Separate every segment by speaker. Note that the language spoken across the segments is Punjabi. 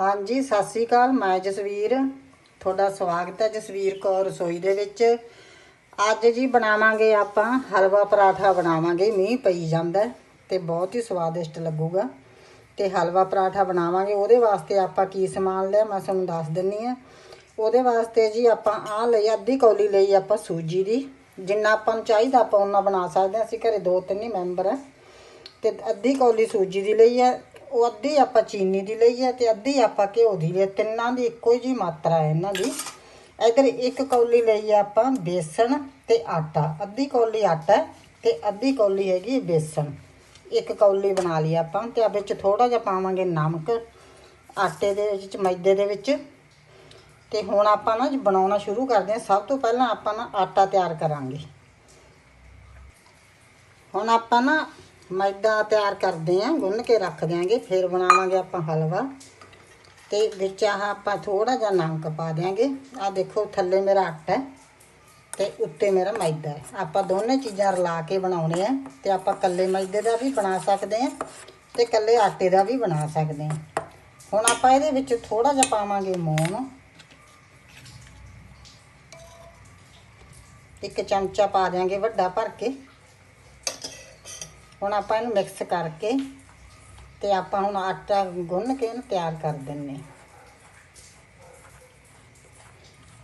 Speaker 1: ਹਾਂਜੀ, ਸਤਿ ਸ੍ਰੀ ਅਕਾਲ। ਮੈਂ ਜਸਵੀਰ। ਤੁਹਾਡਾ ਸਵਾਗਤ ਹੈ ਜਸਵੀਰ ਕੌਰ ਰਸੋਈ ਦੇ ਵਿੱਚ। ਅੱਜ ਜੀ ਬਣਾਵਾਂਗੇ ਆਪਾਂ ਹਲਵਾ ਪਰਾਠਾ ਬਣਾਵਾਂਗੇ। ਮੀਂਹ ਪਈ ਜਾਂਦਾ ਹੈ ਤੇ ਬਹੁਤ ਹੀ ਸਵਾਦਿਸ਼ਟ ਲੱਗੂਗਾ। ਤੇ ਹਲਵਾ ਪਰਾਠਾ ਬਣਾਵਾਂਗੇ। ਉਹਦੇ ਵਾਸਤੇ ਆਪਾਂ ਕੀ ਸਮਾਨ ਲਿਆ ਮੈਂ ਤੁਹਾਨੂੰ ਦੱਸ ਦਿੰਨੀ ਆ ਉਹਦੇ ਵਾਸਤੇ ਜੀ ਆਪਾਂ ਆਹ ਲਈ, ਅੱਧੀ ਕੌਲੀ ਲਈ ਆਪਾਂ ਸੂਜੀ ਦੀ। ਜਿੰਨਾ ਆਪਾਂ ਨੂੰ ਚਾਹੀਦਾ ਆਪਾਂ ਉਹਨਾਂ ਬਣਾ ਸਕਦੇ ਹਾਂ। ਅਸੀਂ ਘਰੇ ਦੋ ਤਿੰਨ ਹੀ ਮੈਂਬਰ ਆ ਤੇ ਅੱਧੀ ਕੌਲੀ ਸੂਜੀ ਦੀ ਲਈ ਹੈ। ਉਹ ਅੱਧੀ ਆਪਾਂ ਚੀਨੀ ਦੀ ਲਈ ਹੈ ਤੇ ਅੱਧੀ ਆਪਾਂ ਘਿਓ ਦੀ ਲਈ ਹੈ। ਤਿੰਨਾਂ ਦੀ ਇੱਕੋ ਹੀ ਜੀ ਮਾਤਰਾ ਹੈ ਇਹਨਾਂ ਦੀ। ਇਧਰ ਇੱਕ ਕੌਲੀ ਲਈ ਹੈ ਆਪਾਂ ਬੇਸਣ ਤੇ ਆਟਾ। ਅੱਧੀ ਕੌਲੀ ਆਟਾ ਹੈ ਤੇ ਅੱਧੀ ਕੌਲੀ ਹੈਗੀ ਬੇਸਣ। ਇੱਕ ਕੌਲੀ ਬਣਾ ਲਈ ਆਪਾਂ ਤੇ ਆ ਵਿੱਚ ਥੋੜਾ ਜਿਹਾ ਪਾਵਾਂਗੇ ਨਮਕ ਆਟੇ ਦੇ ਵਿੱਚ, ਮੈਦੇ ਦੇ ਵਿੱਚ। ਤੇ ਹੁਣ ਆਪਾਂ ਨਾ ਜੀ ਬਣਾਉਣਾ ਸ਼ੁਰੂ ਕਰਦੇ ਹਾਂ। ਸਭ ਤੋਂ ਪਹਿਲਾਂ ਆਪਾਂ ਨਾ ਆਟਾ ਤਿਆਰ ਕਰਾਂਗੇ। ਹੁਣ ਆਪਾਂ ਨਾ ਮੈਦਾ ਤਿਆਰ ਕਰਦੇ ਆਂ, ਗੁੰਨ ਕੇ ਰੱਖ ਦਿਆਂਗੇ, ਫਿਰ ਬਣਾਵਾਂਗੇ ਆਪਾਂ ਹਲਵਾ। ਤੇ ਵਿੱਚ ਆਹ ਆਪਾਂ ਥੋੜਾ ਜਿਹਾ ਨਮਕ ਪਾ ਦਿਆਂਗੇ। ਆ ਦੇਖੋ ਥੱਲੇ ਮੇਰਾ ਆਟਾ ਹੈ, ਤੇ ਉੱਤੇ ਮੇਰਾ ਮੈਦਾ ਹੈ। ਆਪਾਂ ਦੋਨੇ ਚੀਜ਼ਾਂ ਰਲਾ ਕੇ ਬਣਾਉਣੇ ਆ, ਤੇ ਆਪਾਂ ਕੱਲੇ ਮੈਦੇ ਦਾ ਵੀ ਬਣਾ ਸਕਦੇ ਆ, ਤੇ ਕੱਲੇ ਆਟੇ ਦਾ ਵੀ ਬਣਾ ਸਕਦੇ ਆ। ਹੁਣ ਆਪਾਂ ਇਹਦੇ ਵਿੱਚ ਥੋੜਾ ਜਿਹਾ ਪਾਵਾਂਗੇ ਮੂਨ ਇੱਕ ਚਮਚਾ ਪਾ ਦਿਆਂਗੇ ਵੱਡਾ ਭਰ ਕੇ। ਹੁਣ ਆਪਾਂ ਇਹਨੂੰ ਮਿਕਸ ਕਰਕੇ ਤੇ ਆਪਾਂ ਹੁਣ ਆਟਾ ਗੁੰਨ ਕੇ ਇਹਨੂੰ ਤਿਆਰ ਕਰ ਦਿੰਨੇ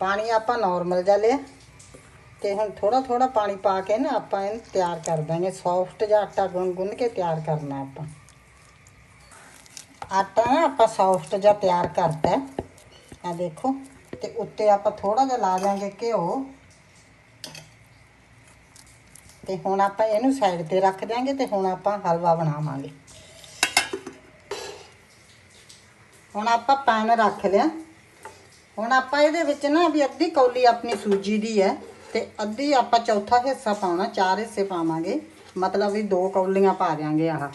Speaker 1: ਪਾਣੀ ਆਪਾਂ ਨਾਰਮਲ ਜਿਹਾ ਲਿਆ ਤੇ ਹੁਣ ਥੋੜਾ ਥੋੜਾ ਪਾਣੀ ਪਾ ਕੇ ਨਾ ਆਪਾਂ ਇਹਨੂੰ ਤਿਆਰ ਕਰ ਦਾਂਗੇ। ਸੌਫਟ ਜਿਹਾ ਆਟਾ ਗੁੰਨ ਗੁੰਨ ਕੇ ਤਿਆਰ ਕਰਨਾ ਆਪਾਂ। ਆਟਾ ਨਾ ਆਪਾਂ ਸੌਫਟ ਜਿਹਾ ਤਿਆਰ ਕਰਤਾ। ਆ ਦੇਖੋ, ਤੇ ਉੱਤੇ ਆਪਾਂ ਥੋੜਾ ਜਿਹਾ ਲਾ ਦਾਂਗੇ ਘਿਓ। ਤੇ ਹੁਣ ਆਪਾਂ ਇਹਨੂੰ ਸਾਈਡ ਤੇ ਰੱਖ ਦਿਆਂਗੇ ਤੇ ਹੁਣ ਆਪਾਂ ਹਲਵਾ ਬਣਾਵਾਂਗੇ। ਹੁਣ ਆਪਾਂ ਪੈਨ ਰੱਖ ਲਿਆ। ਹੁਣ ਆਪਾਂ ਇਹਦੇ ਵਿੱਚ ਨਾ ਵੀ ਅੱਧੀ ਕੌਲੀ ਆਪਣੀ ਸੂਜੀ ਦੀ ਹੈ ਤੇ ਅੱਧੀ ਆਪਾਂ ਚੌਥਾ ਹਿੱਸਾ ਪਾਉਣਾ, ਚਾਰ ਹਿੱਸੇ ਪਾਵਾਂਗੇ। ਮਤਲਬ ਵੀ ਦੋ ਕੌਲੀਆਂ ਪਾ ਦਿਆਂਗੇ ਆਹ।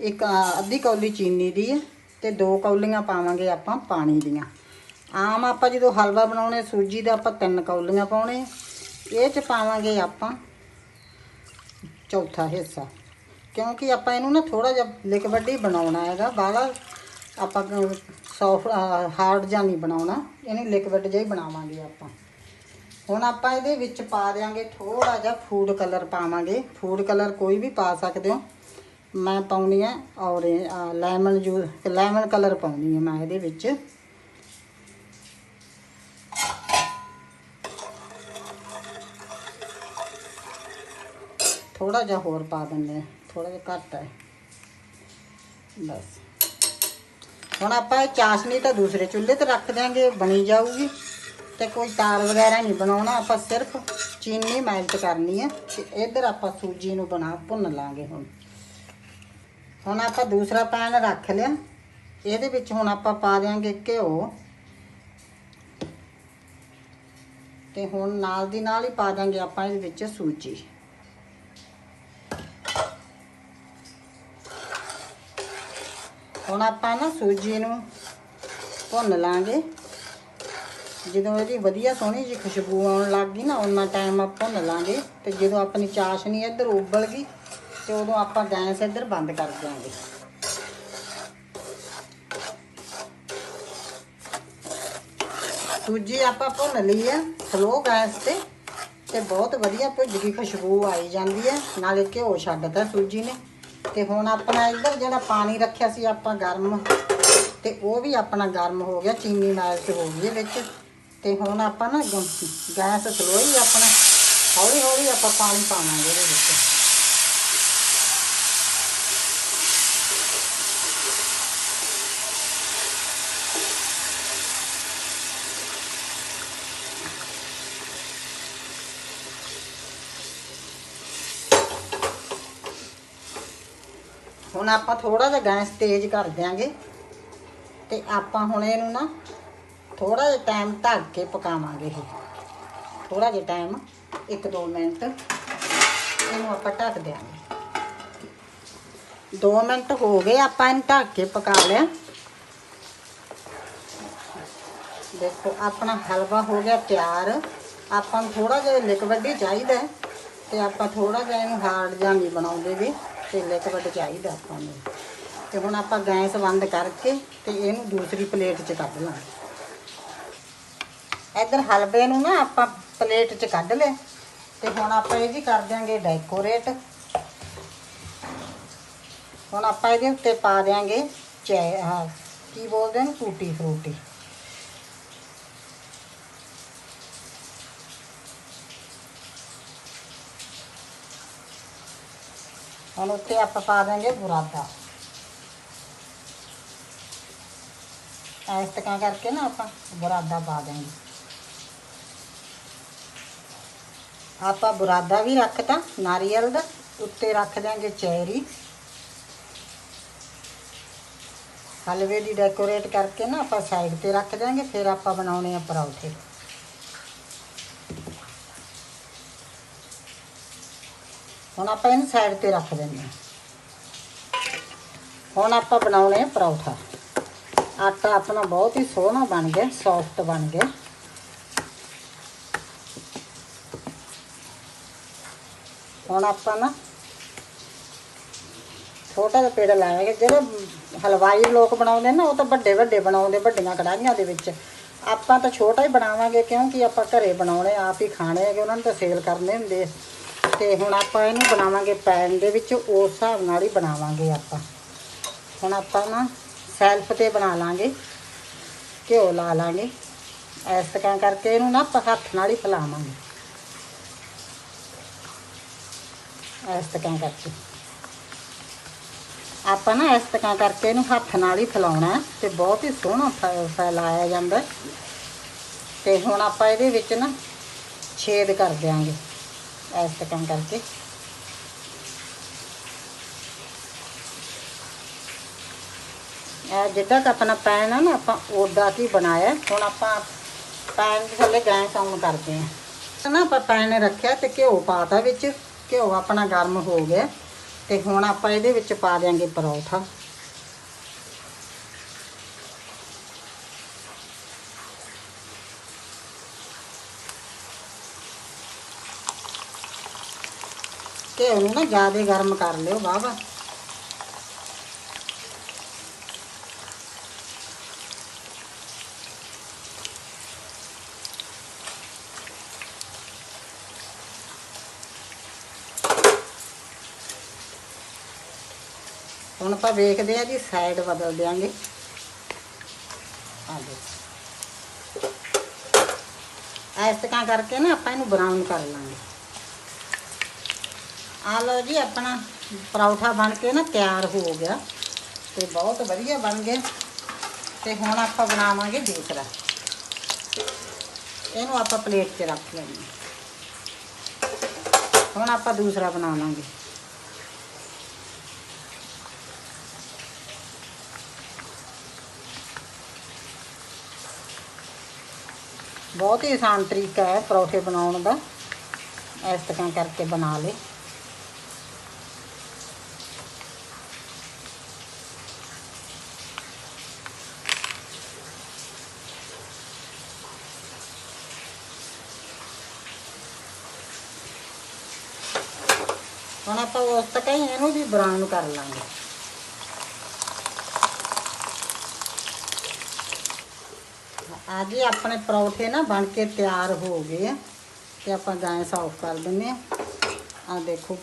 Speaker 1: ਇੱਕ ਅੱਧੀ ਕੌਲੀ ਚੀਨੀ ਦੀ ਹੈ ਤੇ ਦੋ ਕੌਲੀਆਂ ਪਾਵਾਂਗੇ ਆਪਾਂ ਪਾਣੀ ਦੀਆਂ। ਆਮ ਆਪਾਂ ਜਦੋਂ ਹਲਵਾ ਬਣਾਉਣੇ, ਸੂਜੀ ਦਾ ਆਪਾਂ ਤਿੰਨ ਕੌਲੀਆਂ ਪਾਉਣੇ। ਇਹ ਚ ਪਾਵਾਂਗੇ ਆਪਾਂ ਚੌਥਾ ਹਿੱਸਾ। ਕਿਉਂਕਿ ਆਪਾਂ ਇਹਨੂੰ ਨਾ ਥੋੜਾ ਜਿਹਾ ਲਿਕਵਿਡ ਹੀ ਬਣਾਉਣਾ ਹੈਗਾ, ਬਾਹਲਾ ਆਪਾਂ ਸੌਫਟ ਹਾਰਡ ਜਾਂ ਨਹੀਂ ਬਣਾਉਣਾ, ਇਹਨੂੰ ਲਿਕਵਿਡ ਜਿਹਾ ਹੀ ਬਣਾਵਾਂਗੇ ਆਪਾਂ। ਹੁਣ ਆਪਾਂ ਇਹਦੇ ਵਿੱਚ ਪਾ ਦਿਆਂਗੇ ਥੋੜਾ ਜਿਹਾ ਫੂਡ ਕਲਰ ਪਾਵਾਂਗੇ। ਫੂਡ ਕਲਰ ਕੋਈ ਵੀ ਪਾ ਸਕਦੇ ਹੋ। ਮੈਂ ਪਾਉਣੀ ਹੈ ਔਰ ਲੈਮਨ ਜੂਸ ਲੈਮਨ ਕਲਰ ਪਾਉਣੀ ਹੈ ਮੈਂ ਇਹਦੇ ਵਿੱਚ। ਥੋੜਾ ਜਿਹਾ ਹੋਰ ਪਾ ਦਿੰਦੇ ਆ ਥੋੜਾ ਜਿਹਾ ਘੱਟ ਹੈ। ਬਸ। ਹੁਣ ਆਪਾਂ ਇਹ ਚਾਸ਼ਨੀ ਤਾਂ ਦੂਸਰੇ ਚੁੱਲ੍ਹੇ ਤੇ ਰੱਖ ਦਿਆਂਗੇ, ਬਣੀ ਜਾਊਗੀ। ਤੇ ਕੋਈ ਤਾਰ ਵਗੈਰਾ ਨਹੀਂ ਬਣਾਉਣਾ, ਆਪਾਂ ਸਿਰਫ ਚੀਨੀ ਮੈਲਟ ਕਰਨੀ ਹੈ ਤੇ ਇੱਧਰ ਆਪਾਂ ਸੂਜੀ ਨੂੰ ਬਣਾ, ਭੁੰਨ ਲਾਂਗੇ ਹੁਣ। ਹੁਣ ਆਪਾਂ ਦੂਸਰਾ ਪੈਨ ਰੱਖ ਲਿਆ। ਇਹਦੇ ਵਿੱਚ ਹੁਣ ਆਪਾਂ ਪਾ ਦਿਆਂਗੇ ਘਿਓ। ਤੇ ਹੁਣ ਨਾਲ ਦੀ ਨਾਲ ਹੀ ਪਾ ਦਾਂਗੇ ਆਪਾਂ ਇਹਦੇ ਵਿੱਚ ਸੂਜੀ। ਹੁਣ ਆਪਾਂ ਨਾ ਸੂਜੀ ਨੂੰ ਭੁੰਨ ਲਾਂਗੇ। ਜਦੋਂ ਇਹਦੀ ਵਧੀਆ ਸੋਹਣੀ ਜੀ ਖੁਸ਼ਬੂ ਆਉਣ ਲੱਗ ਗਈ ਨਾ ਉਹਨਾਂ ਟਾਈਮ ਆਪਾਂ ਭੁੰਨ ਲਾਂਗੇ ਤੇ ਜਦੋਂ ਆਪਣੀ ਚਾਸ਼ਨੀ ਇੱਧਰ ਉਬਲ ਗਈ ਤੇ ਉਦੋਂ ਆਪਾਂ ਗੈਸ ਇੱਧਰ ਬੰਦ ਕਰ ਦਿਆਂਗੇ। ਸੂਜੀ ਆਪਾਂ ਭੁੰਨ ਲਈ ਆ ਸਲੋ ਗੈਸ ਤੇ ਤੇ ਬਹੁਤ ਵਧੀਆ ਭੁੱਜ ਗਈ ਖੁਸ਼ਬੂ ਆਈ ਜਾਂਦੀ ਹੈ ਨਾਲੇ ਘਿਓ ਛੱਡਦਾ ਸੂਜੀ ਨੇ। ਤੇ ਹੁਣ ਆਪਣਾ ਇੱਧਰ ਜਿਹੜਾ ਪਾਣੀ ਰੱਖਿਆ ਸੀ ਆਪਾਂ ਗਰਮ, ਤੇ ਉਹ ਵੀ ਆਪਣਾ ਗਰਮ ਹੋ ਗਿਆ, ਚੀਨੀ ਮੈਲਟ ਹੋ ਗਈ ਵਿੱਚ। ਤੇ ਹੁਣ ਆਪਾਂ ਨਾ ਗੈਸ ਸਲੋਈ ਆਪਣਾ ਹੌਲੀ ਹੌਲੀ ਆਪਾਂ ਪਾਣੀ ਪਾਵਾਂਗੇ ਇਹਦੇ ਵਿੱਚ। ਹੁਣ ਆਪਾਂ ਥੋੜਾ ਜਿਹਾ ਗੈਸ ਤੇਜ਼ ਕਰ ਦਿਆਂਗੇ। ਤੇ ਆਪਾਂ ਹੁਣ ਇਹਨੂੰ ਨਾ ਥੋੜਾ ਜਿਹਾ ਟਾਈਮ ਢੱਕ ਕੇ ਪਕਾਵਾਂਗੇ ਇਹ। ਥੋੜਾ ਜਿਹਾ ਟਾਈਮ 1-2 ਮਿੰਟ। ਇਹਨੂੰ ਆਪਾਂ ਢੱਕ ਦਿਆਂਗੇ। 2 ਮਿੰਟ ਹੋ ਗਏ ਆਪਾਂ ਇਹਨੂੰ ਢੱਕ ਕੇ ਪਕਾ ਲਿਆ। ਦੇਖੋ, ਆਪਣਾ ਹਲਵਾ ਹੋ ਗਿਆ ਤਿਆਰ। ਆਪਾਂ ਨੂੰ ਥੋੜਾ ਜਿਹਾ ਲਿਕਵਿਡ ਹੀ ਚਾਹੀਦਾ ਹੈ। ਤੇ ਆਪਾਂ ਥੋੜਾ ਜਿਹਾ ਇਹਨੂੰ ਹਾਰਡ ਜਾਂ ਨਹੀਂ ਬਣਾਉਂਦੇ ਵੀ 'ਚ ਲਿਕਵਿਡ ਚਾਹੀਦਾ ਆਪਾਂ ਨੂੰ। ਤੇ ਹੁਣ ਆਪਾਂ ਗੈਸ ਬੰਦ ਕਰਕੇ ਤੇ ਇਹਨੂੰ ਦੂਸਰੀ ਪਲੇਟ 'ਚ ਕੱਢ ਲਾਂਗੇ। ਇੱਧਰ ਹਲਵੇ ਨੂੰ ਨਾ ਆਪਾਂ ਪਲੇਟ 'ਚ ਕੱਢ ਲਿਆ ਤੇ ਹੁਣ ਆਪਾਂ ਇਹ ਜੀ ਕਰ ਦਿਆਂਗੇ ਡੈਕੋਰੇਟ। ਹੁਣ ਆਪਾਂ ਇਹਦੇ ਉੱਤੇ ਪਾ ਦਿਆਂਗੇ ਚੈ ਕੀ ਬੋਲਦੇ ਨੇ? ਟੂਟੀ ਫਰੂਟੀ। ਹੁਣ ਉੱਤੇ ਆਪਾਂ ਪਾ ਦਾਂਗੇ ਬੁਰਾਦਾ। ਇਸ ਤਰ੍ਹਾਂ ਕਰਕੇ ਨਾ ਆਪਾਂ ਬੁਰਾਦਾ ਪਾ ਦਾਂਗੇ ਆਪਾਂ ਬੁਰਾਦਾ ਵੀ ਰੱਖਤਾ, ਨਾਰੀਅਲ ਦਾ, ਉੱਤੇ ਰੱਖ ਦਾਂਗੇ ਚੈਰੀ। ਹਲਵੇ ਦੀ ਡੈਕੋਰੇਟ ਕਰਕੇ ਨਾ ਆਪਾਂ ਸਾਈਡ ਤੇ ਰੱਖ ਦਾਂਗੇ ਫਿਰ ਆਪਾਂ ਬਣਾਉਣੇ ਆ ਪਰੌਂਠੇ। ਹੁਣ ਆਪਾਂ ਇਹਨੂੰ ਸਾਈਡ ਤੇ ਰੱਖ ਦਿੰਦੇ ਹਾਂ। ਹੁਣ ਆਪਾਂ ਬਣਾਉਣੇ ਆ ਪਰੌਠਾ। ਆਟਾ ਆਪਣਾ ਬਹੁਤ ਹੀ ਸੋਹਣਾ ਬਣ ਗਿਆ ਸੌਫਟ ਬਣ ਗਿਆ। ਹੁਣ ਆਪਾਂ ਨਾ ਛੋਟਾ ਜਿਹਾ ਪੇੜਾ ਲਾਵਾਂਗੇ, ਜਿਹੜੇ ਹਲਵਾਈ ਲੋਕ ਬਣਾਉਂਦੇ ਨਾ, ਉਹ ਤਾਂ ਵੱਡੇ ਵੱਡੇ ਬਣਾਉਂਦੇ, ਵੱਡੀਆਂ ਕੜਾਹੀਆਂ ਦੇ ਵਿੱਚ। ਆਪਾਂ ਤਾਂ ਛੋਟਾ ਹੀ ਬਣਾਵਾਂਗੇ, ਕਿਉਂਕਿ ਆਪਾਂ ਘਰੇ ਬਣਾਉਣੇ, ਆਪ ਹੀ ਖਾਣੇ ਹੈਗੇ, ਉਹਨਾਂ ਨੂੰ ਤਾਂ ਸੇਲ ਕਰਨੇ ਹੁੰਦੇ ਆ। ਤੇ ਹੁਣ ਆਪਾਂ ਇਹਨੂੰ ਬਣਾਵਾਂਗੇ ਪੈਨ ਦੇ ਵਿੱਚ, ਉਸ ਹਿਸਾਬ ਨਾਲ ਹੀ ਬਣਾਵਾਂਗੇ ਆਪਾਂ। ਹੁਣ ਆਪਾਂ ਨਾ ਸੈਲਫ ਤੇ ਬਣਾ ਲਾਂਗੇ, ਘਿਓ ਲਾ ਲਾਂਗੇ। ਇਸ ਤਰ੍ਹਾਂ ਕਰਕੇ ਇਹਨੂੰ ਨਾ ਆਪਾਂ ਹੱਥ ਨਾਲ ਹੀ ਫੈਲਾਵਾਂਗੇ। ਇਸ ਤਰ੍ਹਾਂ ਕਰਕੇ। ਆਪਾਂ ਨਾ ਇਸ ਤਰ੍ਹਾਂ ਕਰਕੇ ਇਹਨੂੰ ਹੱਥ ਨਾਲ ਹੀ ਫੈਲਾਉਣਾ ਹੈ ਤੇ ਬਹੁਤ ਹੀ ਸੋਹਣਾ ਫੈਲਾਇਆ ਜਾਂਦਾ ਹੈ। ਤੇ ਹੁਣ ਆਪਾਂ ਇਹਦੇ ਵਿੱਚ ਨਾ ਛੇਦ ਕਰ ਦਿਆਂਗੇ। ਇਸ ਤਰ੍ਹਾਂ ਕਰਕੇ ਇਹ ਜਿੱਦਾਂ ਕਿ ਆਪਣਾ ਪੈਨ ਆ ਨਾ ਆਪਾਂ ਉਦਾਂ ਕੀ ਬਣਾਇਆ ਹੁਣ ਆਪਾਂ ਪੈਨ ਦੇ ਥੱਲੇ ਗੈਸ ਆਨ ਕਰਦੇ ਹਾਂ ਨਾ ਆਪਾਂ ਪੈਨ ਰੱਖਿਆ ਤੇ ਘਿਓ ਪਾਤਾ ਵਿੱਚ ਘਿਓ ਆਪਣਾ ਗਰਮ ਹੋ ਗਿਆ ਤੇ ਹੁਣ ਆਪਾਂ ਇਹਦੇ ਵਿੱਚ ਪਾ ਦਿਆਂਗੇ ਪਰੌਠਾ ਘਿਓ ਨੂੰ ਨਾ ਜ਼ਿਆਦਾ ਗਰਮ ਕਰ ਲਿਓ ਵਾਹਵਾ ਹੁਣ ਆਪਾਂ ਵੇਖਦੇ ਆ ਜੀ ਸਾਈਡ ਬਦਲ ਦਿਆਂਗੇ। ਆ ਦੇਖੋ। ਇਸ ਤਰ੍ਹਾਂ ਕਰਕੇ ਨਾ ਆਪਾਂ ਇਹਨੂੰ ਬਰਾਊਨ ਕਰ ਲਾਂਗੇ। ਆ ਲਓ ਜੀ, ਆਪਣਾ ਪਰੌਠਾ ਬਣ ਕੇ ਨਾ ਤਿਆਰ ਹੋ ਗਿਆ ਤੇ ਬਹੁਤ ਵਧੀਆ ਬਣ ਗਏ। ਤੇ ਹੁਣ ਆਪਾਂ ਬਣਾਵਾਂਗੇ ਦੂਸਰਾ ਇਹਨੂੰ ਆਪਾਂ ਪਲੇਟ 'ਚ ਰੱਖ ਲੈਂਦੇ ਹੁਣ ਆਪਾਂ ਦੂਸਰਾ ਬਣਾ ਲਾਂਗੇ ਬਹੁਤ ਹੀ ਆਸਾਨ ਤਰੀਕਾ ਹੈ ਪਰੌਠੇ ਬਣਾਉਣ ਦਾ। ਇਸ ਤਰ੍ਹਾਂ ਕਰਕੇ ਬਣਾ ਲੇ ਹੁਣ ਆਪਾਂ ਉਸ ਤੱਕ ਹੀ ਇਹਨੂੰ ਵੀ ਬਰਾਊਨ ਕਰ ਲਾਂਗੇ। ਆ ਜੀ ਆਪਣੇ ਪਰੌਠੇ ਨਾ ਬਣ ਕੇ ਤਿਆਰ ਹੋ ਗਏ ਆ, ਤੇ ਆਪਾਂ ਗੈਸ ਆਫ ਕਰ ਦਿੰਨੇ ਆ। ਆ ਦੇਖੋ